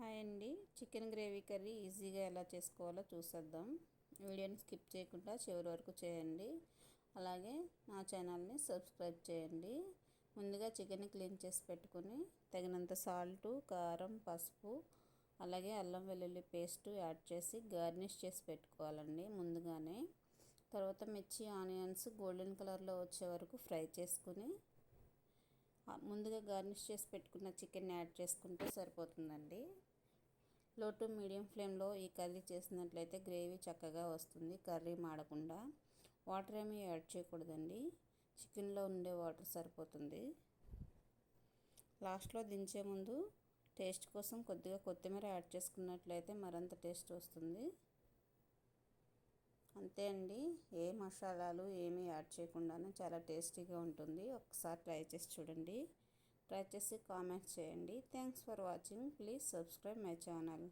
Hi అండి. Chicken gravy curry ఈజీగా ఎలా చేసుకోవాలో చూసేద్దాం. వీడియోని స్కిప్ చేయకుండా చివరి వరకు చేయండి. అలాగే నా ఛానల్ని సబ్స్క్రైబ్ చేయండి. ముందుగా చికెన్ క్లీన్ చేసి పెట్టుకొని తగినంత సాల్టు కారం పసుపు అలాగే అల్లం వెల్లుల్లి పేస్ట్ యాడ్ చేసి గార్నిష్ చేసి పెట్టుకోవాలండి ముందుగానే. తర్వాత మిర్చి ఆనియన్స్ గోల్డెన్ కలర్లో వచ్చే వరకు ఫ్రై చేసుకుని ముందుగా గార్నిష్ చేసి పెట్టుకున్న చికెన్ యాడ్ చేసుకుంటే సరిపోతుందండి. లో టు మీడియం ఫ్లేమ్లో ఈ కర్రీ చేసినట్లయితే గ్రేవీ చక్కగా వస్తుంది కర్రీ మాడకుండా. వాటర్ ఏమీ యాడ్ చేయకూడదండి. చికెన్లో ఉండే వాటర్ సరిపోతుంది. లాస్ట్లో దించే ముందు టేస్ట్ కోసం కొద్దిగా కొత్తిమీర యాడ్ చేసుకున్నట్లయితే మరింత టేస్ట్ వస్తుంది. అంతే అండి. ఏ మసాలాలు ఏమీ యాడ్ చేయకుండానే చాలా టేస్టీగా ఉంటుంది. ఒకసారి ట్రై చేసి చూడండి. ట్రై చేసి కామెంట్స్ చేయండి. Thanks for watching. Please subscribe my channel.